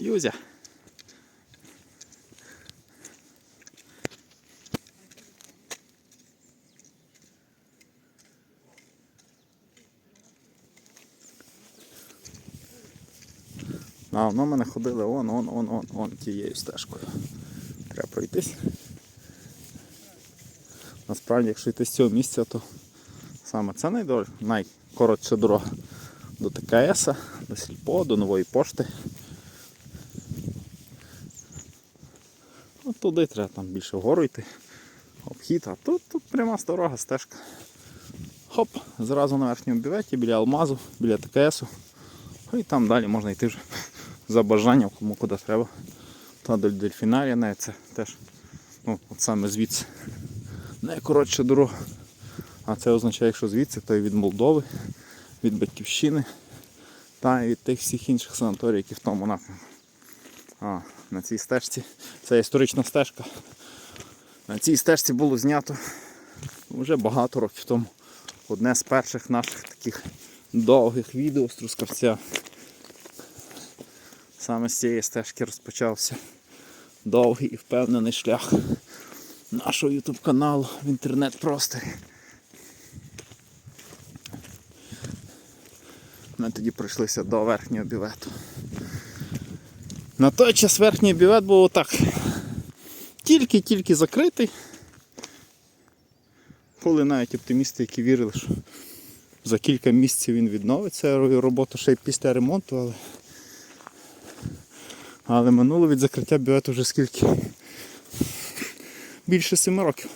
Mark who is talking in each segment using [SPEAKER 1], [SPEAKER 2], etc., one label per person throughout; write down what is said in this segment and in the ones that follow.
[SPEAKER 1] Юзя. А воно мене ходили он, он, он, он, он тією стежкою. Треба пройтись. Насправді, якщо йти з цього місця, то саме це найдор... найкоротша дорога до ТКС, до Сільпо, до нової пошти. От туди треба там більше вгору йти. Обхід, а тут, тут пряма дорога, стежка. Хоп, зразу на верхньому біветі, біля Алмазу, біля ТКСу. І там далі можна йти вже за бажанням, кому куди треба. Та до дельфінарія навіть це теж ну, от саме звідси найкоротша дорога. А це означає, що звідси, то і від Молдови, від Батьківщини та і від тих всіх інших санаторій, які в тому напрямку. А, на цій стежці, це історична стежка. На цій стежці було знято вже багато років тому. Одне з перших наших таких довгих відео з Трускавця. Саме з цієї стежки розпочався довгий і впевнений шлях нашого YouTube каналу в інтернет-просторі. Ми тоді пройшлися до верхнього бівету. На той час верхній бівет був отак. Тільки-тільки закритий. Були навіть оптимісти, які вірили, що за кілька місяців він відновиться роботу ще й після ремонту, але але минуло від закриття бювету вже скільки? Більше семи років.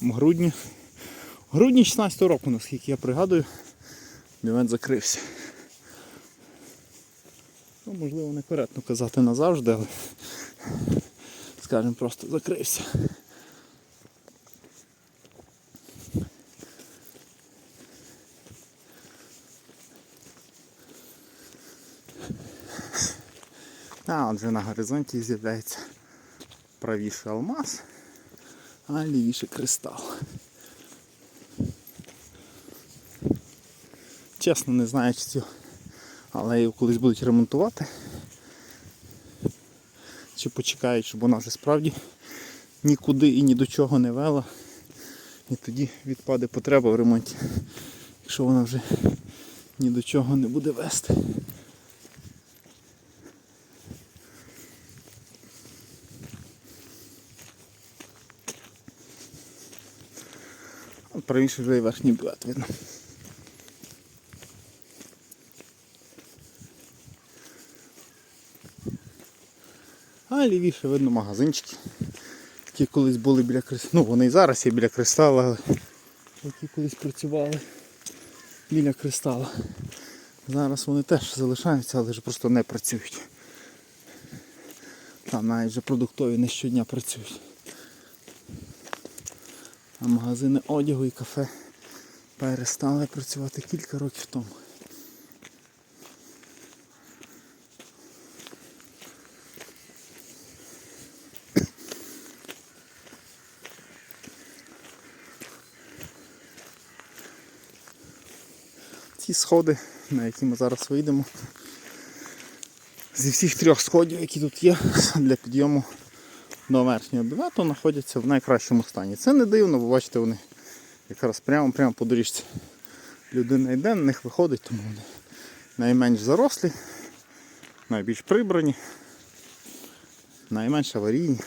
[SPEAKER 1] В грудні. В грудні 16 року, наскільки я пригадую, бювет закрився. Можливо, не коректно казати назавжди, але скажімо, просто закрився. А, от вже на горизонті з'являється правіше алмаз, а лівіше кристал. Чесно, не знаю, чи цю алею колись будуть ремонтувати. Чи почекають, щоб вона вже справді нікуди і ні до чого не вела. І тоді відпаде потреба в ремонті, якщо вона вже ні до чого не буде вести. Правіше вже і верхній білет видно. А лівіше видно магазинчики, які колись були біля кристала. Ну вони і зараз є біля кристала, але які колись працювали біля кристала. Зараз вони теж залишаються, але вже просто не працюють. Там навіть вже продуктові не щодня працюють. А магазини одягу і кафе перестали працювати кілька років тому. Ці сходи, на які ми зараз вийдемо, зі всіх трьох сходів, які тут є, для підйому до верхнього бівету знаходяться в найкращому стані. Це не дивно, бо бачите, вони якраз прямо прямо по доріжці. Людина йде, на них виходить, тому вони найменш зарослі, найбільш прибрані, найменш аварійні.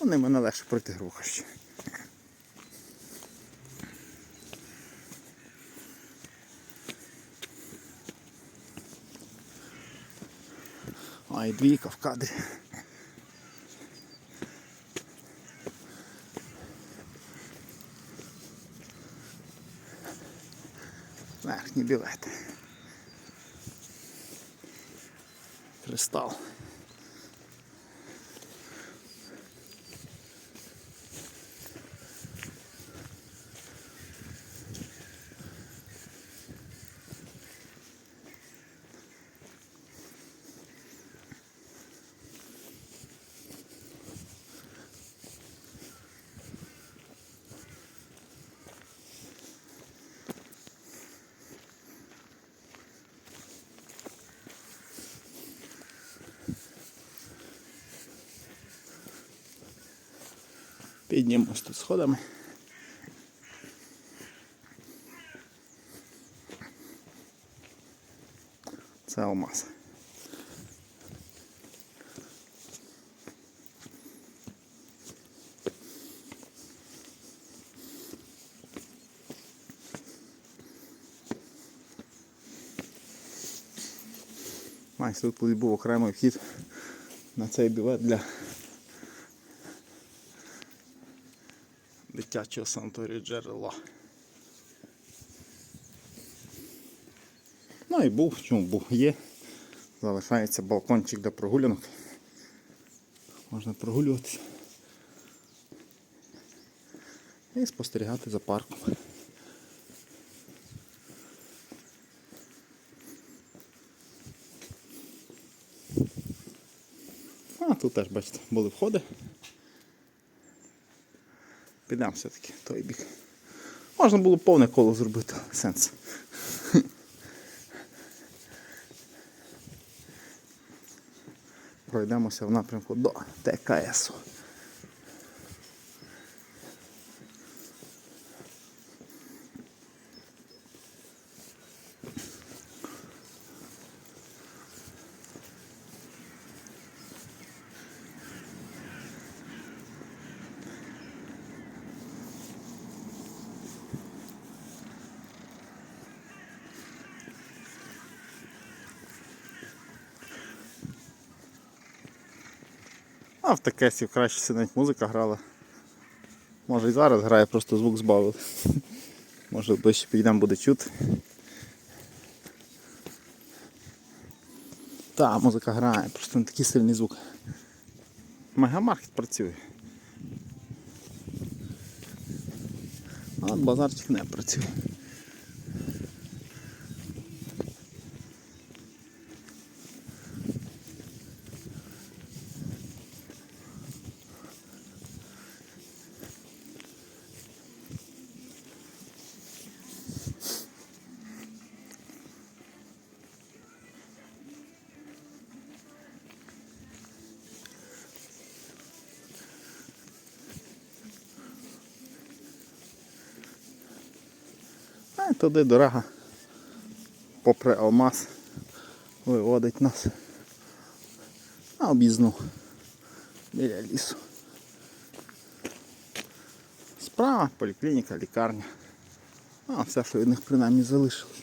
[SPEAKER 1] Вони мене легше пройти грухащі. А і двійка в кадрі. Верхній білет. Кристал. Піднімемось тут сходами. Це алмаз. Майже тут колись був окремий вхід на цей бювет для дитячого санаторію джерела. Ну і був, чому був, є. Залишається балкончик для прогулянок. Можна прогулюватися. І спостерігати за парком. А тут теж, бачите, були входи. Підемо все-таки той бік. Можна було повне коло зробити, сенс. Пройдемося в напрямку до ТКСу. А в ТКСі краще сидить музика грала. Може і зараз грає, просто звук збавили. Може ближче підійдемо буде чути. Та, музика грає, просто не такий сильний звук. Мегамаркет працює. А базарчик не працює. Туди дорога, попри алмаз, виводить нас на об'їзну біля лісу. Справа поліклініка, лікарня. А все, що від них принаймні залишилось.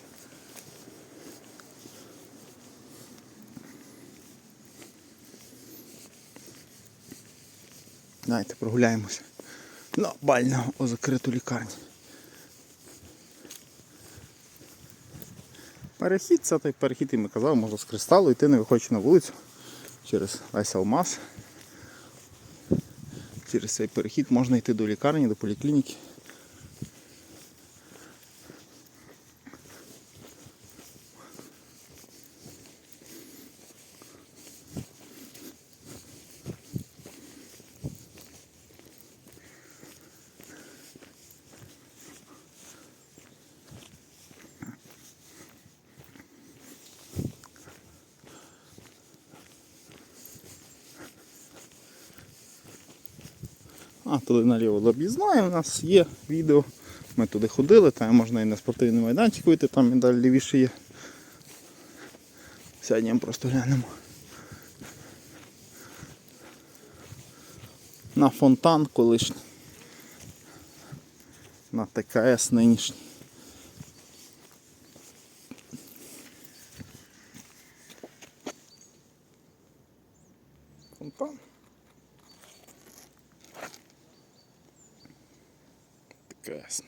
[SPEAKER 1] Давайте прогуляємося на бальну о закриту лікарню. Перехід, це той перехід, і ми казали, можна з кристалу йти, не виходячи на вулицю через весь алмаз. Через цей перехід можна йти до лікарні, до поліклініки. Туди наліво до об'їзної у нас є відео. Ми туди ходили, там можна і на спортивний майданчик вийти, там і далі лівіше є. Сьогодні просто глянемо. На фонтан колишній. На ТКС нинішній. Фонтан. ТКС.